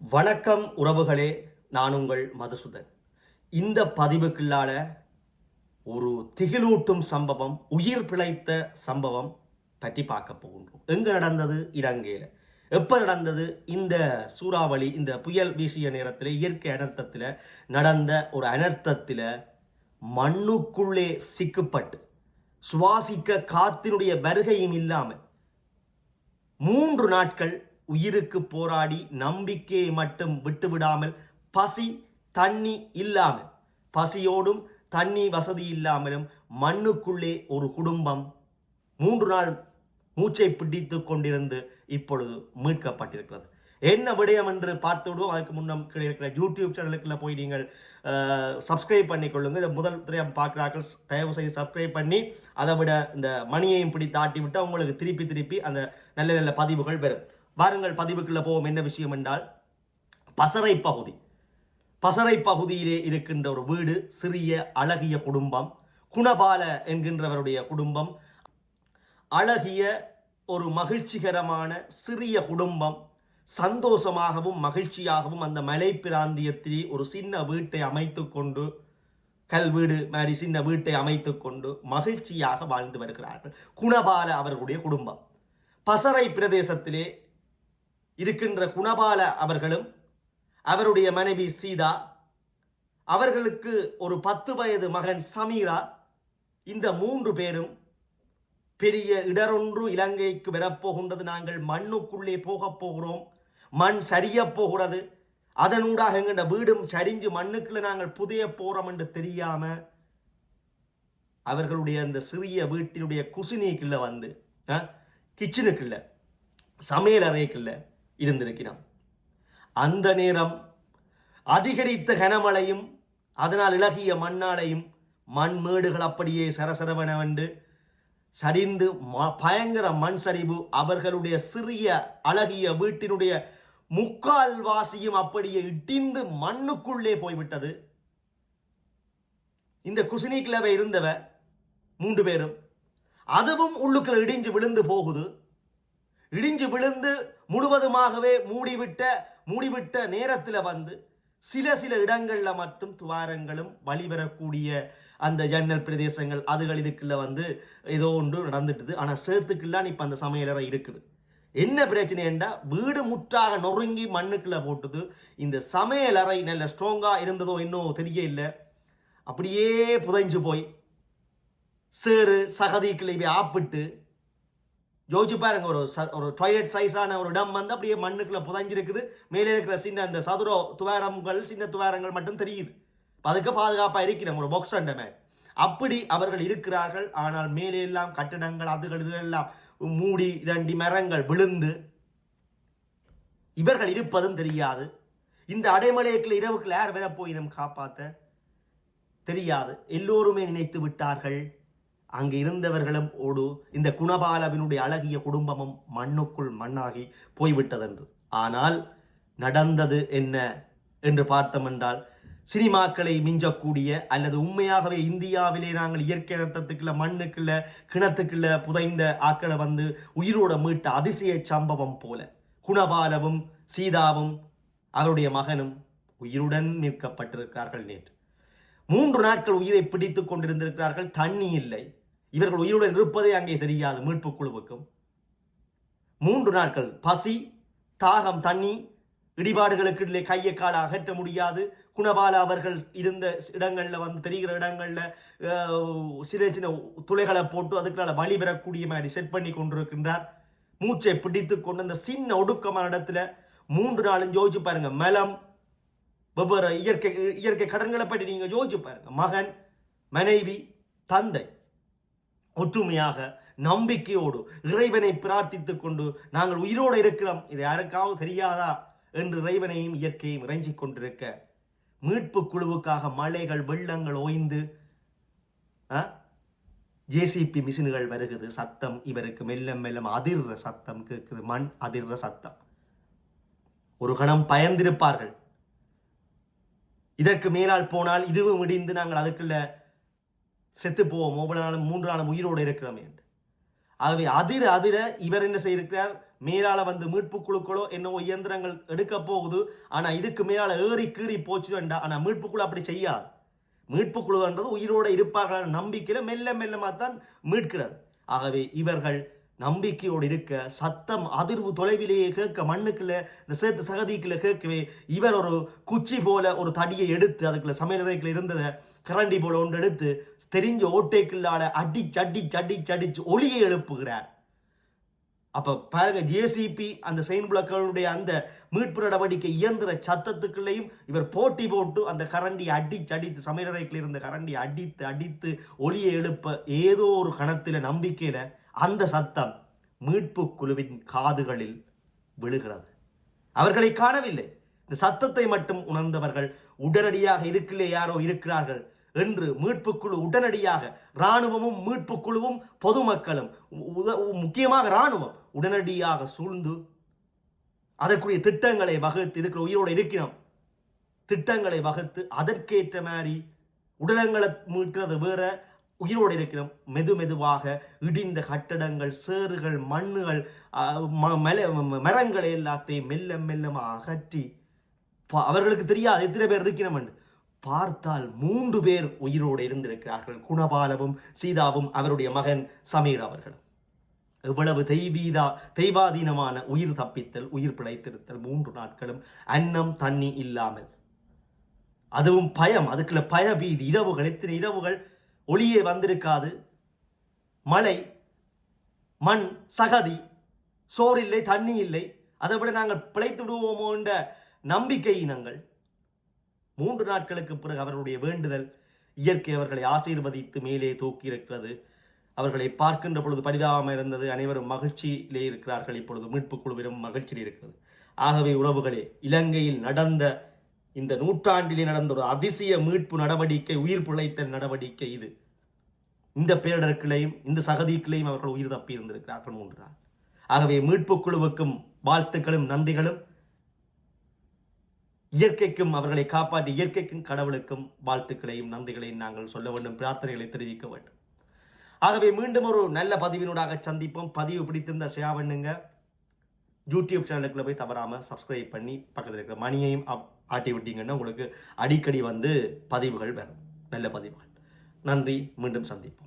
வணக்கம் உறவுகளே நான் உங்கள் மதுசூதன். இந்த பதிவுக்குள்ளால ஒரு திகிலூட்டும் சம்பவம் உயிர் பிழைத்த சம்பவம் பற்றி பார்க்க போகின்றோம். எங்கே நடந்தது? இலங்கையில். எப்போ நடந்தது? இந்த சூறாவளி இந்த புயல் வீசிய நேரத்தில் இயற்கை அனர்த்தத்தில் நடந்த ஒரு அனர்த்தத்தில் மண்ணுக்குள்ளே சிக்கப்பட்டு சுவாசிக்க காத்தினுடைய வருகையும் இல்லாமல் மூன்று நாட்கள் உயிருக்கு போராடி நம்பிக்கையை மட்டும் விட்டுவிடாமல் பசி தண்ணி இல்லாமல் பசியோடும் தண்ணி வசதி இல்லாமலும் மண்ணுக்குள்ளே ஒரு குடும்பம் மூன்று நாள் மூச்சை பிடித்து கொண்டிருந்து இப்பொழுது மீட்கப்பட்டிருக்கிறது. என்ன விடயம் என்று பார்த்து விடுவோம். அதுக்கு முன்னம் கிடைக்கிற இருக்கிற யூடியூப் சேனலுக்குள்ள போய் நீங்கள் சப்ஸ்கிரைப் பண்ணிக்கொள்ளுங்க இந்த முதல் திரையம் பார்க்குறாக்கள் தயவு செய்து சப்ஸ்கிரைப் பண்ணி அதை விட இந்த மணியையும் பிடி தாட்டி விட்டு அவங்களுக்கு திருப்பி திருப்பி அந்த நல்ல நல்ல பதிவுகள் வரும். வாருங்கள் பதிவுக்குள்ள போவோம். என்ன விஷயம் என்றால் பசறை பகுதி. பசறை பகுதியிலே இருக்கின்ற ஒரு வீடு சிறிய அழகிய குடும்பம் குணபால என்கின்றவருடைய குடும்பம் அழகிய ஒரு மகிழ்ச்சிகரமான சிறிய குடும்பம் சந்தோஷமாகவும் மகிழ்ச்சியாகவும் அந்த மலை பிராந்தியத்தில் ஒரு சின்ன வீட்டை அமைத்து கொண்டு கல் வீடு மாதிரி சின்ன வீட்டை அமைத்து கொண்டு மகிழ்ச்சியாக வாழ்ந்து வருகிறார்கள். குணபால அவர்களுடைய குடும்பம். பசறை பிரதேசத்திலே இருக்கின்ற குணபால அவர்களும் அவருடைய மனைவி சீதா அவர்களுக்கு ஒரு பத்து வயது மகன் சமீரா இந்த மூன்று பேரும் பெரிய இடரொன்று இலங்கைக்கு வரப்போகின்றது. நாங்கள் மண்ணுக்குள்ளே போகப் போகிறோம். மண் சரிய போகிறது. அதனூடாக எங்கட வீடும் சரிஞ்சு மண்ணுக்குள்ள நாங்கள் புதைய போகிறோம் என்று தெரியாம அவர்களுடைய அந்த சிறிய வீட்டினுடைய குசினிக்குள்ள வந்து கிச்சனுக்குள்ள சமையல் அறைக்குள்ள இருந்திருக்கிறான் அந்த நேரம் அதிகரித்த கனமழையும் அதனால் இளகிய மண்ணாலையும் மண் மேடுகள் அப்படியே சரசரவனவென்று சரிந்து ம- பயங்கர மண் சரிவு அவர்களுடைய சிறிய அழகிய வீட்டினுடைய முக்கால் வாசியும் அப்படியே இடிந்து மண்ணுக்குள்ளே போய்விட்டது. இந்த குசினிக்கிழவ இருந்தவ மூன்று பேரும் அதுவும் உள்ளுக்குள்ள இடிஞ்சு விழுந்து போகுது. இடிஞ்சு விழுந்து முழுவதுமாகவே மூடிவிட்ட மூடிவிட்ட நேரத்தில் வந்து சில சில இடங்களில் மட்டும் துவாரங்களும் வழிவரக்கூடிய அந்த ஜன்னல் பிரதேசங்கள் அதுகள் இதுக்குள்ள வந்து ஏதோ ஒன்று நடந்துட்டுது. ஆனால் சேர்த்துக்குள்ளான் இப்போ அந்த சமையலறை இருக்குது. என்ன பிரச்சனைண்டா வீடு முற்றாக நொறுங்கி மண்ணுக்குள்ள போட்டுது. இந்த சமையலறை நல்ல ஸ்ட்ராங்காக இருந்ததோ இன்னும் தெரிய இல்லை. அப்படியே புதைஞ்சு போய் சேறு சகதிக்குள்ள இவை ஆப்பிட்டு ஜோஜி பாருங்க ஒரு ச- ஒரு டாய்லெட் சைஸான ஒரு இடம் வந்து அப்படியே மண்ணுக்குள்ள புதஞ்சிருக்குது. மேலே இருக்கிற சின்ன அந்த சதுர துவாரங்கள் சின்ன துவாரங்கள் மட்டும் தெரியுது. அதுக்கு பாதுகாப்பாக இருக்கிறோம் ஒரு பாக்ஸ் அண்ட அப்படி அவர்கள் இருக்கிறார்கள். ஆனால் மேலே எல்லாம் கட்டிடங்கள் அதுகள் இதுகளெல்லாம் மூடி இதண்டி மரங்கள் விழுந்து இவர்கள் இருப்பதும் தெரியாது. இந்த அடைமலைக்குள்ள இரவுக்குள்ள யார் வரப்போயினும் காப்பாற்ற தெரியாது. எல்லோருமே நினைத்து விட்டார்கள். அங்கு இருந்தவர்களும் ஓடு இந்த குணபாலவினுடைய அழகிய குடும்பமும் மண்ணுக்குள் மண்ணாகி போய்விட்டதென்று. ஆனால் நடந்தது என்ன என்று பார்த்தோம் என்றால் சினிமாக்களை மிஞ்சக்கூடிய அல்லது உண்மையாகவே இந்தியாவிலே நாங்கள் இயற்கை ரத்தத்துக்குள்ள மண்ணுக்குள்ள கிணத்துக்குள்ள புதைந்த ஆக்களை வந்து உயிரோட மீட்ட அதிசய சம்பவம் போல. குணபாலவும் சீதாவும் அவருடைய மகனும் உயிருடன் மீட்கப்பட்டிருக்கிறார்கள் நேற்று. மூன்று நாட்கள் உயிரை பிடித்துக் கொண்டிருந்திருக்கிறார்கள் தண்ணி இல்லை. இவர்கள் உயிருடன் இருப்பதே அங்கே தெரியாது மீட்பு குழுவுக்கும். மூன்று நாட்கள் பசி தாகம் தண்ணி இடிபாடுகளுக்கு இடையிலே கையை காலை அகற்ற முடியாது. குணபால அவர்கள் இருந்த இடங்களில் வந்து தெரிகிற இடங்களில் சின்ன சின்ன துளைகளை போட்டு அதுக்குள்ள வழி பெறக்கூடிய மாதிரி செட் பண்ணி கொண்டிருக்கின்றார். மூச்சை பிடித்து கொண்டு அந்த சின்ன ஒடுக்கமான இடத்துல மூன்று நாளும் யோசிச்சு பாருங்க. மலம் வெவ்வேறு இயற்கை இயற்கை கடன்களை பற்றி நீங்கள் யோசிச்சு பாருங்க. மகன் மனைவி தந்தை. ஒற்றுமையாக நம்பிக்கையோடு இறைவனை பிரார்த்தித்து கொண்டு நாங்கள் உயிரோடு இருக்கிறோம். இது யாருக்காவது தெரியாதா? என்று இறைவனையும் இயற்கையும் இறைஞ்சிக் கொண்டிருக்க. மீட்பு குழுவுக்காக மலைகள் வெள்ளங்கள் ஓய்ந்து ஜேசிபி மிஷின்கள் வருகுது. சத்தம் இவருக்கு மெல்லம் மெல்லம் அதிர்ற சத்தம் கேட்குது மண் அதிர்ற சத்தம். ஒரு கணம் பயந்திருப்பார்கள். இதற்கு மேலால் போனால் இதுவும் இடிந்து நாங்கள் அதுக்குள்ள செத்து போவோம் ஒவ்வொரு நாளும் மூன்று நாளும் உயிரோடு இருக்கிறோமே என்று. ஆகவே அதிர அதிர இவர் என்ன செய்திருக்கிறார்? மேலால வந்து மீட்பு குழுக்களோ என்னவோ இயந்திரங்கள் எடுக்க போகுது. ஆனா இதுக்கு மேலால ஏறி கீறி போச்சு வேண்டாம் ஆனா மீட்பு குழு அப்படி செய்யாது. மீட்பு குழுன்றது உயிரோடு இருப்பார்கள் நம்பிக்கையில மெல்ல மெல்லமாக தான் மீட்கிறார். ஆகவே இவர்கள் நம்பிக்கையோடு இருக்க சத்தம் அதிர்வு தொலைவிலேயே கேட்க மண்ணுக்குள்ள இந்த சேர்த்து சகதிக்குள்ள கேட்கவே இவர் ஒரு குச்சி போல ஒரு தடியை எடுத்து அதுக்குள்ள சமையலறைக்குள்ள இருந்ததை கரண்டி போல ஒன்று எடுத்து தெரிஞ்ச ஓட்டைக்குள்ளால அடிச்சு அடிச்சு அடிச்சு அடிச்சு ஒளியை எழுப்புகிறார். அப்ப பாருங்க ஜேசிபி அந்த செயின் பிளாக்களுடைய அந்த மீட்பு நடவடிக்கை இயந்திர சத்தத்துக்குள்ளேயும் இவர் போட்டி போட்டு அந்த கரண்டி அடிச்சு அடித்து சமையலறைக்குள்ள இருந்த கரண்டி அடித்து அடித்து ஒளியை எழுப்ப ஏதோ ஒரு கணத்தில் நம்பிக்கையில அந்த சத்தம் மீட்பு குழுவின் காதுகளில் விழுகிறது. அவர்களை காணவில்லை. இந்த சத்தத்தை மட்டும் உணர்ந்தவர்கள் உடனடியாக இதுக்குள்ளே யாரோ இருக்கிறார்கள் என்று மீட்புக்குழு உடனடியாக இராணுவமும் மீட்புக்குழுவும் பொதுமக்களும் முக்கியமாக இராணுவம் உடனடியாக சூழ்ந்து அதற்குரிய திட்டங்களை வகுத்து இதுக்கு உயிரோடு இருக்கிறோம். திட்டங்களை வகுத்து அதற்கேற்ற மாதிரி உடலங்களை மீட்கிறது வேற உயிரோடு இருக்கிறோம். மெது மெதுவாக இடிந்த கட்டடங்கள் சேறுகள் மண்ணுகள் ஆஹ், ம- ம- மரங்களை எல்லாத்தையும் மெல்ல மெல்லமாக அகற்றி அவர்களுக்கு தெரியாது எத்தனை பேர் இருக்கிறோம் என்று பார்த்தால் மூன்று பேர் உயிரோடு இருந்திருக்கிறார்கள். குணபாலவும் சீதாவும் அவருடைய மகன் சமீர் அவர்களும் எவ்வளவு தெய்வீதா தெய்வாதீனமான உயிர் தப்பித்தல் உயிர் பிழைத்திருத்தல் மூன்று நாட்களும் அன்னம் தண்ணி இல்லாமல். அதுவும் பயம் அதுக்குள்ள பயபீதி இரவுகள் எத்தனை இரவுகள்? ஒளியே வந்திருக்காது. மழை மண் சகதி சோறு இல்லை தண்ணி இல்லை. அதை விட நாங்கள் பிழைத்து விடுவோமோ என்ற நம்பிக்கையினங்கள் மூன்று நாட்களுக்கு பிறகு அவர்களுடைய வேண்டுதல் இயற்கை அவர்களை ஆசீர்வதித்து மேலே தூக்கி இருக்கிறது. அவர்களை பார்க்கின்ற பொழுது பரிதாபமாக இருந்தது. அனைவரும் மகிழ்ச்சியிலே இருக்கிறார்கள். இப்பொழுது மீட்புக் குழுவிலும் மகிழ்ச்சியில் இருக்கிறது. ஆகவே உறவுகளே இலங்கையில் நடந்த இந்த நூற்றாண்டிலே நடந்த ஒரு அதிசய மீட்பு நடவடிக்கை உயிர் பிழைத்தல் நடவடிக்கை இது. இந்த பேரிடர்களையும் இந்த சகதிக்குள்ளேயும் அவர்கள் உயிர் தப்பி இருந்திருக்கிறார்கள் மூன்று நாள். ஆகவே மீட்புக் குழுவுக்கும் வாழ்த்துக்களும் நன்றிகளும் இயற்கைக்கும் அவர்களை காப்பாற்றி இயற்கைக்கும் கடவுளுக்கும் வாழ்த்துக்களையும் நன்றிகளையும் நாங்கள் சொல்ல வேண்டும் பிரார்த்தனைகளை தெரிவிக்க வேண்டும். ஆகவே மீண்டும் ஒரு நல்ல பதிவினூடாக சந்திப்போம். பதிவு பிடித்திருந்த ஷேர் யூடியூப் சேனலுக்குள்ள போய் தவறாமல் சப்ஸ்கிரைப் பண்ணி பக்கத்தில் இருக்கிற மணியையும் அப்- ஆட்டி விட்டீங்கன்னா உங்களுக்கு அடிக்கடி வந்து பதிவுகள் வரும். நல்ல பதிவுகள். நன்றி. மீண்டும் சந்திப்போம்.